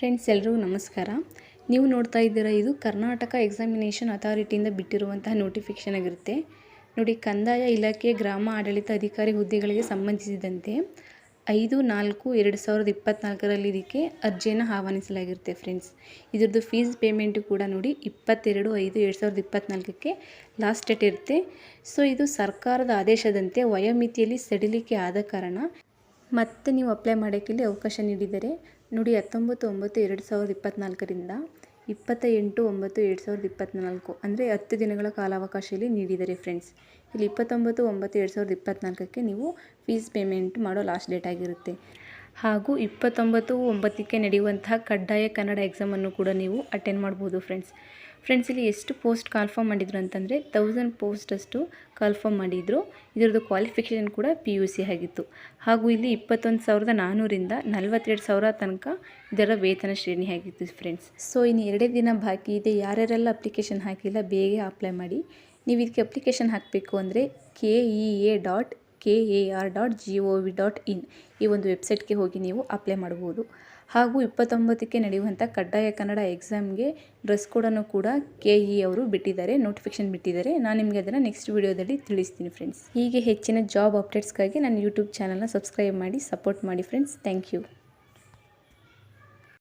Friends ಎಲ್ಲರೂ ನಮಸ್ಕಾರ. ನೀವು ನೋಡ್ತಾ ಇದ್ದೀರಾ, ಇದು ಕರ್ನಾಟಕ ಎಕ್ಸಾಮಿನೇಷನ್ ಅಥಾರಿಟಿಯಿಂದ ಬಿಟ್ಟಿರುವಂತಹ ನೋಟಿಫಿಕೇಷನ್ ಆಗಿರುತ್ತೆ. ನೋಡಿ, ಕಂದಾಯ ಇಲಾಖೆ ಗ್ರಾಮ ಆಡಳಿತ ಅಧಿಕಾರಿ ಹುದ್ದೆಗಳಿಗೆ ಸಂಬಂಧಿಸಿದಂತೆ ಐದು, ನಾಲ್ಕು, ಎರಡು ಸಾವಿರದ ಇಪ್ಪತ್ತ್ನಾಲ್ಕರಲ್ಲಿ ಇದಕ್ಕೆ ಅರ್ಜಿಯನ್ನು ಆಹ್ವಾನಿಸಲಾಗಿರುತ್ತೆ ಫ್ರೆಂಡ್ಸ್ ಇದ್ರದ್ದು ಫೀಸ್ ಪೇಮೆಂಟು ಕೂಡ ನೋಡಿ, ಇಪ್ಪತ್ತೆರಡು, ಐದು, ಎರಡು ಸಾವಿರದ ಇಪ್ಪತ್ತ್ನಾಲ್ಕಕ್ಕೆ ಲಾಸ್ಟ್ ಡೇಟ್ ಇರುತ್ತೆ. ಸೊ ಇದು ಸರ್ಕಾರದ ಆದೇಶದಂತೆ ವಯೋಮಿತಿಯಲ್ಲಿ ಸಡಿಲಿಕೆ ಆದ ಕಾರಣ ಮತ್ತೆ ನೀವು ಅಪ್ಲೈ ಮಾಡೋಕ್ಕೆ ಇಲ್ಲಿ ಅವಕಾಶ ನೀಡಿದ್ದಾರೆ ನೋಡಿ ಹತ್ತೊಂಬತ್ತು, ಒಂಬತ್ತು, ಎರಡು ಸಾವಿರದ ಇಪ್ಪತ್ತ್ನಾಲ್ಕರಿಂದ ಇಪ್ಪತ್ತ ಎಂಟು ಒಂಬತ್ತು, ಎರಡು ಸಾವಿರದ ಇಪ್ಪತ್ತ್ನಾಲ್ಕು ಅಂದರೆ ಹತ್ತು ದಿನಗಳ ಕಾಲಾವಕಾಶ ಇಲ್ಲಿ ನೀಡಿದ್ದಾರೆ ಫ್ರೆಂಡ್ಸ್ ಇಲ್ಲಿ ಇಪ್ಪತ್ತೊಂಬತ್ತು, ಒಂಬತ್ತು, ಎರಡು ಸಾವಿರದ ಇಪ್ಪತ್ತ್ನಾಲ್ಕಕ್ಕೆ ನೀವು ಫೀಸ್ ಪೇಮೆಂಟ್ ಮಾಡೋ ಲಾಸ್ಟ್ ಡೇಟ್ ಆಗಿರುತ್ತೆ. ಹಾಗೂ ಇಪ್ಪತ್ತೊಂಬತ್ತು ಒಂಬತ್ತಕ್ಕೆ ನಡೆಯುವಂತಹ ಕಡ್ಡಾಯ ಕನ್ನಡ ಎಕ್ಸಾಮನ್ನು ಕೂಡ ನೀವು ಅಟೆಂಡ್ ಮಾಡ್ಬೋದು ಫ್ರೆಂಡ್ಸ್ ಫ್ರೆಂಡ್ಸ್ ಇಲ್ಲಿ ಎಷ್ಟು ಪೋಸ್ಟ್ ಕನ್ಫರ್ಮ್ ಮಾಡಿದ್ರು ಅಂತಂದರೆ ತೌಸಂಡ್ ಪೋಸ್ಟಷ್ಟು ಕನ್ಫರ್ಮ್ ಮಾಡಿದರು. ಇದರದ್ದು ಕ್ವಾಲಿಫಿಕೇಷನ್ ಕೂಡ ಪಿ ಯು ಸಿ ಆಗಿತ್ತು. ಹಾಗೂ ಇಲ್ಲಿ ಇಪ್ಪತ್ತೊಂದು ಸಾವಿರದ ನಾನ್ನೂರಿಂದ ನಲವತ್ತೆರಡು ಸಾವಿರ ತನಕ ಇದರ ವೇತನ ಶ್ರೇಣಿ ಆಗಿತ್ತು ಫ್ರೆಂಡ್ಸ್ ಸೊ ಇನ್ನು ಎರಡೇ ದಿನ ಬಾಕಿ ಇದೆ. ಯಾರ್ಯಾರೆಲ್ಲ ಅಪ್ಲಿಕೇಶನ್ ಹಾಕಿಲ್ಲ, ಬೇಗ ಅಪ್ಲೈ ಮಾಡಿ. ನೀವು ಇದಕ್ಕೆ ಅಪ್ಲಿಕೇಶನ್ ಹಾಕಬೇಕು ಅಂದರೆ K E A dot K A R dot G O V dot in ಈ ಒಂದು ವೆಬ್ಸೈಟ್ಗೆ ಹೋಗಿ ನೀವು ಅಪ್ಲೈ ಮಾಡ್ಬೋದು ಹಾಗೂ ಇಪ್ಪತ್ತೊಂಬತ್ತಕ್ಕೆ ನಡೆಯುವಂಥ ಕಡ್ಡಾಯ ಕನ್ನಡ ಎಕ್ಸಾಮ್ಗೆ ಡ್ರೆಸ್ ಕೋಡನ್ನು ಕೂಡ ಕೆ ಇ ಅವರು ಬಿಟ್ಟಿದ್ದಾರೆ ನೋಟಿಫಿಕೇಶನ್ ಬಿಟ್ಟಿದ್ದಾರೆ. ನಾನು ನಿಮಗೆ ಅದನ್ನು ನೆಕ್ಸ್ಟ್ ವೀಡಿಯೋದಲ್ಲಿ ತಿಳಿಸ್ತೀನಿ ಫ್ರೆಂಡ್ಸ್ ಹೀಗೆ ಹೆಚ್ಚಿನ ಜಾಬ್ ಅಪ್ಡೇಟ್ಸ್ಗಾಗಿ ನನ್ನ ಯೂಟ್ಯೂಬ್ ಚಾನಲ್ನ ಸಬ್ಸ್ಕ್ರೈಬ್ ಮಾಡಿ ಸಪೋರ್ಟ್ ಮಾಡಿ ಫ್ರೆಂಡ್ಸ್ ಥ್ಯಾಂಕ್ ಯು